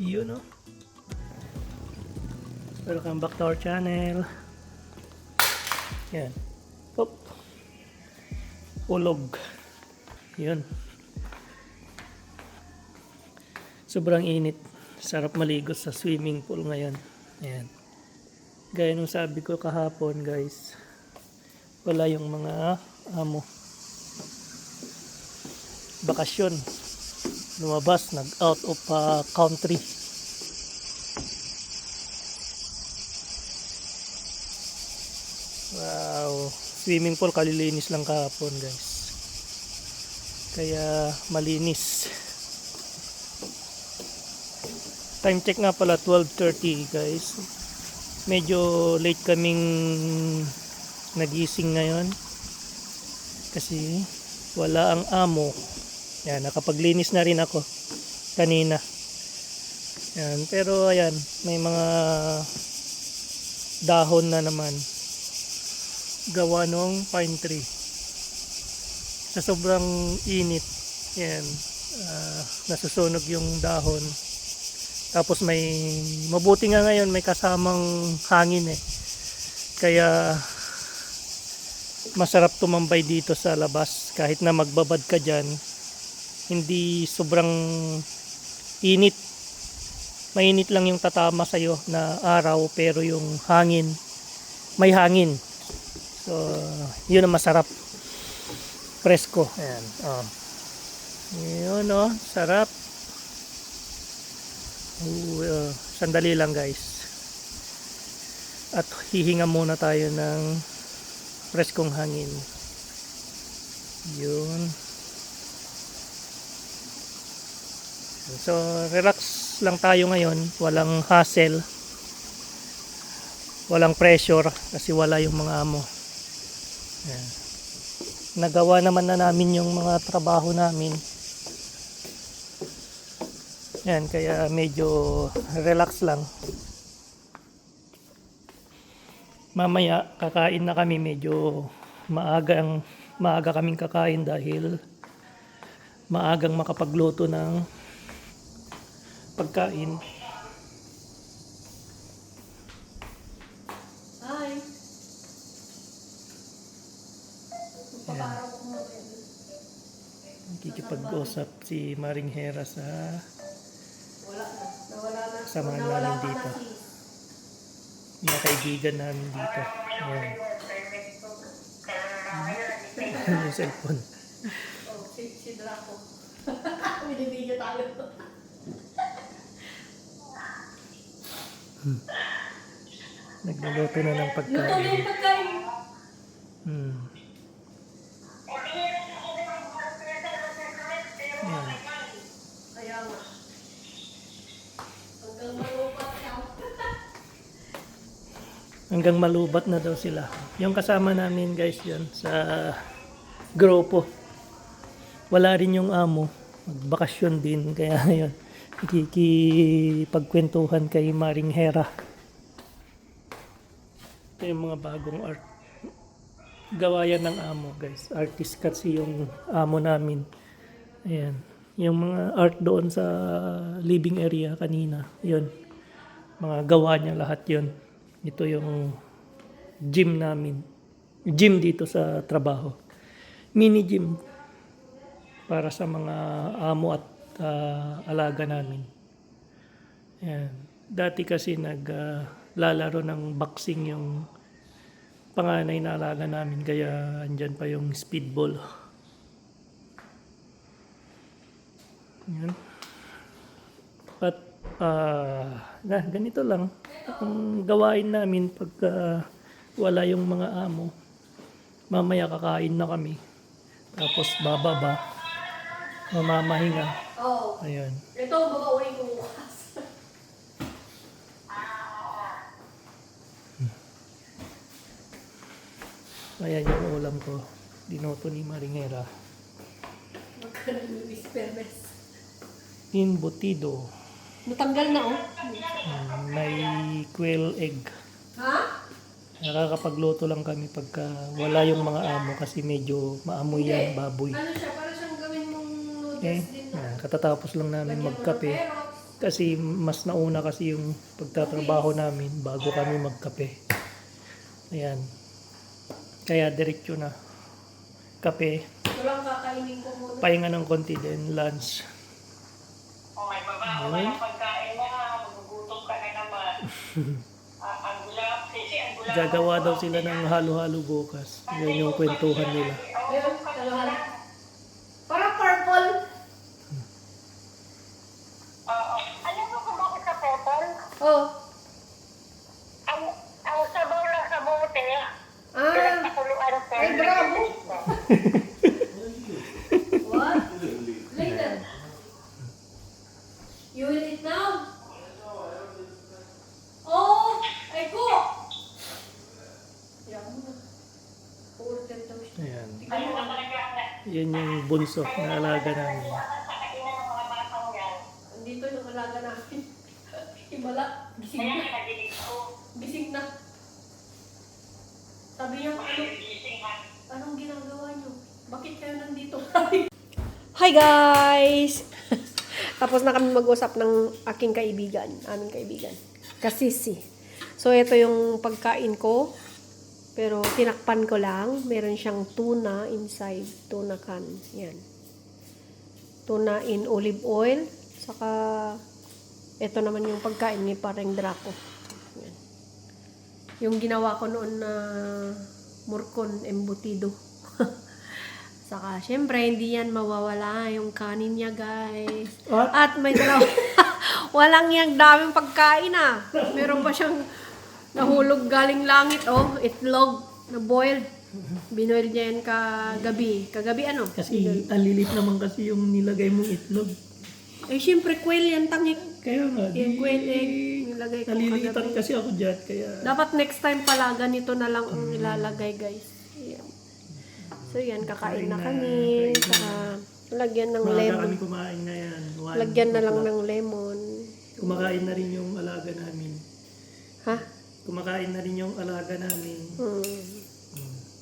Yun no. Welcome back to our channel. Yan. Hop. Ulog. Yun. Sobrang init. Sarap maligo sa swimming pool ngayon. Ayan. Gaya nung sabi ko kahapon guys. Wala yung mga amo. Bakasyon. Lumabas. Nag out of uh, country. Wow. Swimming pool kalilinis lang kahapon guys. Kaya malinis. Time check nga pala 12.30 guys. Medyo late kaming nagising ngayon. Kasi wala ang amo. Yan, nakapaglinis na rin ako kanina. Yan, pero ayan, may mga dahon na naman gawa ng pine tree. Sa sobrang init, yan, ah, nasusunog yung dahon. Tapos may, mabuti nga ngayon may kasamang hangin eh. Kaya masarap tumambay dito sa labas kahit na magbabad ka dyan. Hindi sobrang init. Mainit lang yung tatama sa'yo na araw pero yung hangin, may hangin. So, yun ang masarap. Presko. Ayan. Oh. Yun oh, sarap. Ooh, uh, sandali lang guys. At hihinga muna tayo ng preskong hangin. Yun. So, relax lang tayo ngayon. Walang hassle. Walang pressure kasi wala yung mga amo. Yan. Nagawa naman na namin yung mga trabaho namin. Yan, kaya medyo relax lang. Mamaya kakain na kami medyo maagang maaga kaming kakain dahil maagang makapagluto ng pagkain. Hi. Ayan. Nakikipag-usap si Maring Hera sa Wala na. Nawala na. Kasama Nawala namin dito. na, sis. mga kaibigan namin dito. Ayan. yung cellphone. Oh, si, si Draco. Binibigyan tayo. Nagluluto na ng Luto na pagkain. yung pagkain. Hanggang malubat na daw sila. Yung kasama namin guys yan sa grupo. Wala rin yung amo. Magbakasyon din. Kaya yun. Kikipagkwentuhan kay Maring Hera. Ito yung mga bagong art. Gawa yan ng amo guys. Artist kasi yung amo namin. Ayan. Yung mga art doon sa living area kanina. Yun. Mga gawa niya lahat yun. Ito yung gym namin. Gym dito sa trabaho. Mini gym. Para sa mga amo at ah, alaga namin. Ayan. Dati kasi naglalaro ng boxing yung panganay na alaga namin kaya andyan pa yung speedball. Yan. At ah, na, ganito lang ang gawain namin pagka wala yung mga amo. Mamaya kakain na kami. Tapos bababa. Mamamahinga. Oh. Ayun. Ito, babaunin ko bukas. Ayan yung ulam ko. Dinoto ni Maringera. Magkano yung ispermes. Embutido. Natanggal na oh. Mm, may quail egg. Ha? Nakakapagluto lang kami pagka wala yung mga amo kasi medyo maamoy yan, baboy. Ano siya? Para siyang gawin mong noodles Eh, din. yan, katatapos lang namin magkape. Kasi mas nauna kasi yung pagtatrabaho namin bago kami magkape. Ayan. Kaya diretso na. Kape, Ito lang kakainin ko muna. pahinga ng konti din, lunch. Oh, Gagawa daw sila ng halo-halo bukas. Yan yung kwentuhan nila. Para purple. Oo. Alam mo kung bakit sa potol? Oh. Ang, ang sabaw lang sa bote, Ah. Ay, bravo. What? Later. You will eat now? Oh, I cook. Yan mo. Order daw siya. Ayan. Ano na talaga ang Yan bunso na alaga namin. Andito yung alaga namin. Himala. Gising na. Gising na. Sabi niya, ano, anong ginagawa niyo? Bakit kayo nandito? Hi guys! Tapos na kami mag-usap ng aking kaibigan, aming kaibigan. Kasisi. So, ito yung pagkain ko. Pero, tinakpan ko lang. Meron siyang tuna inside. Tuna can. Yan. Tuna in olive oil. Saka, ito naman yung pagkain ni Pareng Draco. Yan. Yung ginawa ko noon na murkon embutido. Saka, syempre, hindi yan mawawala yung kanin niya, guys. At At may dalawa. Walang yung daming pagkain, ah. Meron pa siyang nahulog galing langit, oh. Itlog na boiled. Binoil niya yan kagabi. Kagabi ano? kasi ang lilit naman kasi yung nilagay mong itlog. Eh, syempre, quail yan, tangik. Kaya nga, Yung quail egg. Nilagay ko nalilitan kagabi. kasi ako dyan. Kaya Dapat next time pala, ganito na lang ang ilalagay, guys. Ayan. So, yan, kakain na kami. Saka, lagyan ng maaga lemon. kami kumain ngayon. One Lagyan na lang ng lemon. Kumakain na rin yung alaga namin. Kumakain na rin yung alaga namin. Hmm.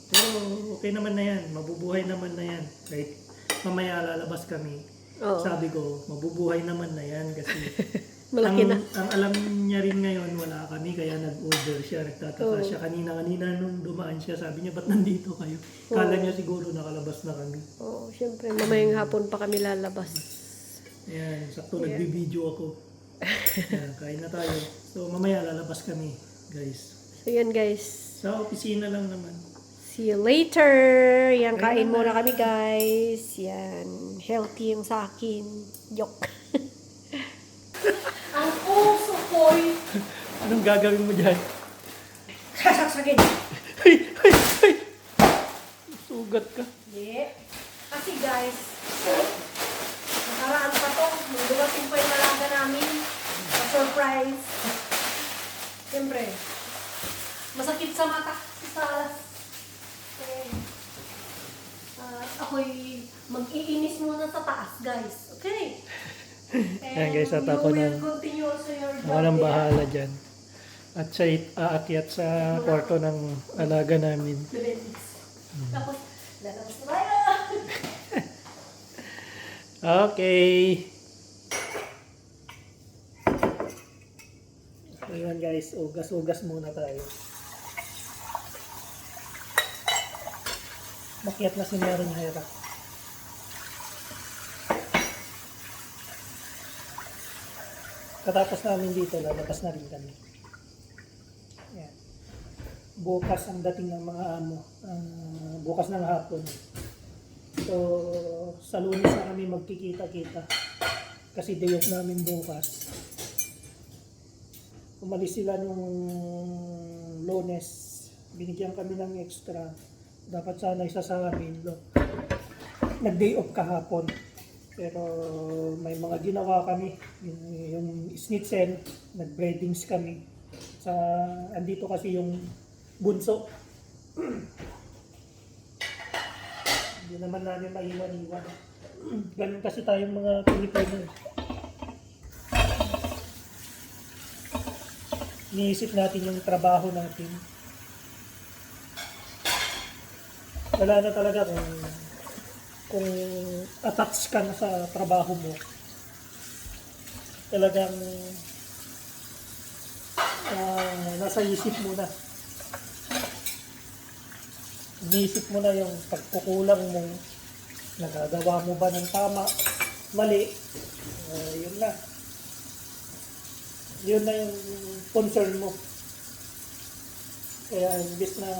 Pero okay naman na yan. Mabubuhay naman na yan. Kahit mamaya lalabas kami. Oo. Sabi ko, mabubuhay naman na yan kasi Malaki ang, na. ang alam niya rin ngayon, wala kami, kaya nag-order siya, nagtataka Oo. siya. Kanina-kanina nung dumaan siya, sabi niya, ba't nandito kayo? Kala niya siguro nakalabas na kami. Oo, syempre, mamayang hapon pa kami lalabas. Ayan, sakto nagbibideo ako. Ayan, kain na tayo. So, mamaya lalabas kami, guys. So, yan guys. Sa opisina lang naman. See you later. Yan, kain muna kami guys. Yan. Healthy yung sa akin. Joke. Ang puso ko'y Anong gagawin mo dyan? sasaksakin. Ay, ay, ay! Sugat ka. Hindi. Kasi guys, nakaraan pa to. Nung dumating pa yung alaga namin, na-surprise. Siyempre, masakit sa mata. Sa eh, ah, ako'y mag-iinis muna sa taas, guys. Okay? Ayan, guys, at ako nang- Ako nang bahala dyan. At siya aakyat sa kwarto ng alaga namin. Diabetes. Tapos, lalabas na tayo. Okay. Ayan guys, ugas-ugas muna tayo. Makiat na si Meron Hera. Katapos namin dito, lalabas na rin kami. Ayan. Bukas ang dating ng mga amo. ah, bukas ng hapon. So, sa lunes na kami magkikita-kita. Kasi day off namin bukas. Umalis sila nung lunes. Binigyan kami ng extra. Dapat sana isa sa amin. Nag-day off kahapon. Pero may mga ginawa kami. Yung, yung schnitzel, nag-breadings kami. Sa, andito kasi yung bunso. Hindi naman namin maiwan-iwan. Ganun kasi tayong mga Pilipino. Iniisip natin yung trabaho natin. Wala na talaga kung kung attached ka na sa trabaho mo. talagang ah, nasa isip mo na. Iniisip mo na yung pagkukulang mo, nagagawa mo ba ng tama, mali, ah, yun na. Yun na yung concern mo. Kaya imbis na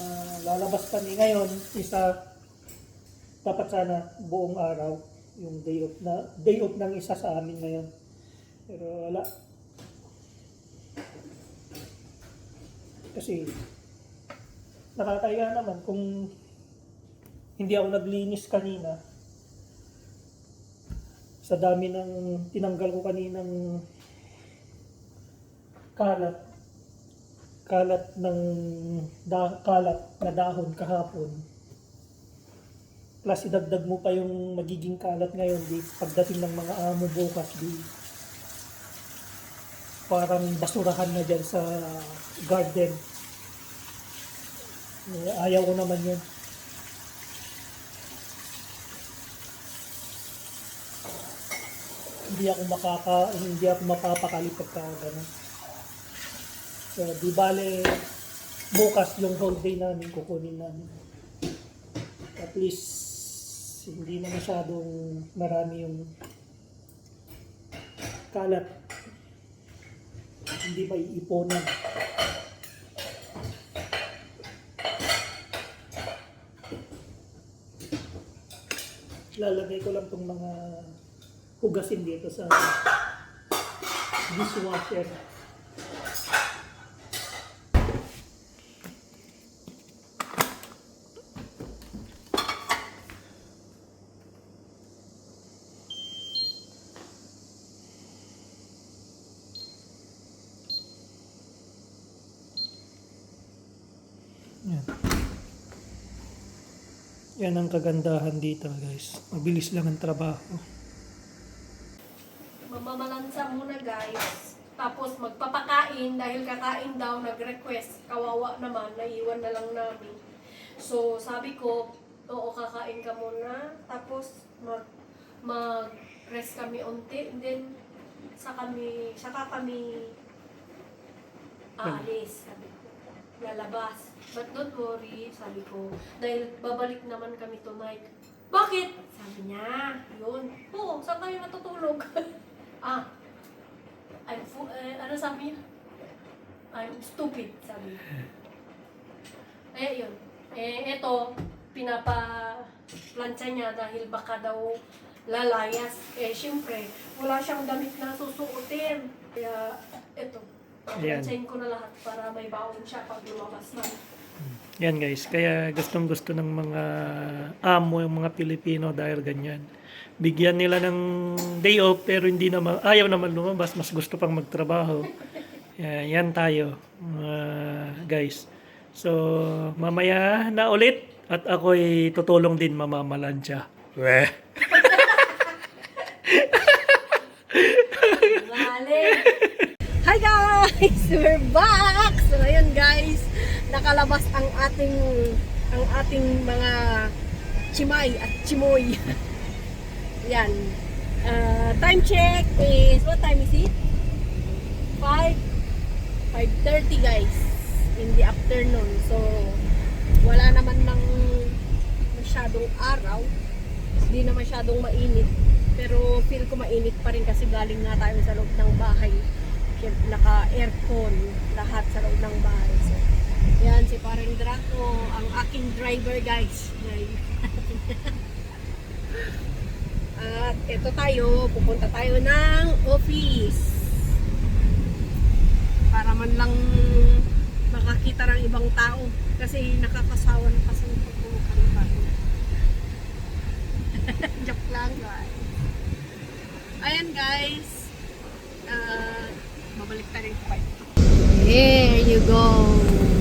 lalabas kami ngayon, isa, dapat sana buong araw, yung day off na day off ng isa sa amin ngayon. Pero wala. Kasi nakakaya naman kung hindi ako naglinis kanina sa dami ng tinanggal ko kaninang kalat kalat ng da, kalat na dahon kahapon. Plus idagdag mo pa yung magiging kalat ngayon di pagdating ng mga amo bukas di. Parang basurahan na dyan sa garden. Ayaw ko naman yun. Hindi ako makaka hindi ako mapapakali pagka ganun so di bale bukas yung whole day namin kukunin namin. At least hindi na masyadong marami yung kalat. Hindi pa iiponan lalagay ko lang tong mga hugasin dito sa dishwasher Yan ang kagandahan dito guys. Mabilis lang ang trabaho. Mamamalansa muna guys. Tapos magpapakain dahil kakain daw nag-request. Kawawa naman, naiwan na lang namin. So sabi ko, oo kakain ka muna. Tapos mag mag-rest kami unti. And then sa kami, saka kami aalis. Sabi ko, lalabas. But don't worry, sabi ko, dahil babalik naman kami tonight. Bakit? Sabi niya, yun. Oo, saan kayo natutulog? ah, I'm fu- eh, ano sabi niya? I'm stupid, sabi niya. Eh, yun. Eh, eto, pinapa-plancha niya dahil baka daw lalayas. Eh, syempre, wala siyang damit na susuotin. Kaya, eto, Ayan. plantsahin ko na lahat para may baon siya pag lumabas na. Yan guys, kaya gustong gusto ng mga amo yung mga Pilipino dahil ganyan. Bigyan nila ng day off pero hindi naman, ayaw naman lumabas, mas gusto pang magtrabaho. Yan, yan tayo mga guys. So mamaya na ulit at ako'y tutulong din mamamalansya. Weh. Galing! Hi guys! We're back! So ayun guys, nakalabas ang ating ang ating mga chimay at chimoy. Yan. Uh, time check is, what time is it? 5? 5.30 guys. In the afternoon. So, wala naman ng masyadong araw. Hindi na masyadong mainit. Pero feel ko mainit pa rin kasi galing nga tayo sa loob ng bahay. Naka-aircon lahat sa loob ng bahay. So, yan, si parang Draco, ang aking driver guys. At ito tayo, pupunta tayo ng office. Para man lang makakita ng ibang tao. Kasi nakakasawa na kasi ng pagpumukan Joke lang guys. Ayan guys. Ah, babalik tayo pa. There you go.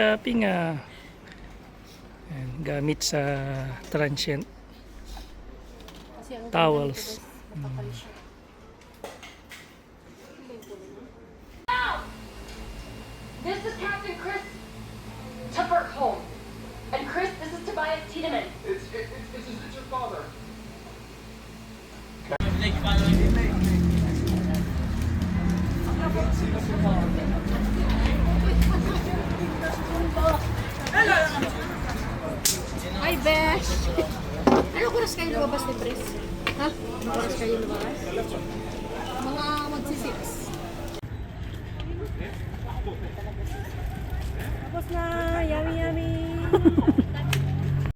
Shopping ah. Ayan, gamit sa transient Kasi ang. This is Captain Chris Tupperholm. And Chris, this is Tobias Tiedemann. It's, it, it's, it's, it's your father. Hi, Besh! Ano oras kayo lumabas ni Pres? Ha? Ano oras kayo lumabas? Mga magsi-six.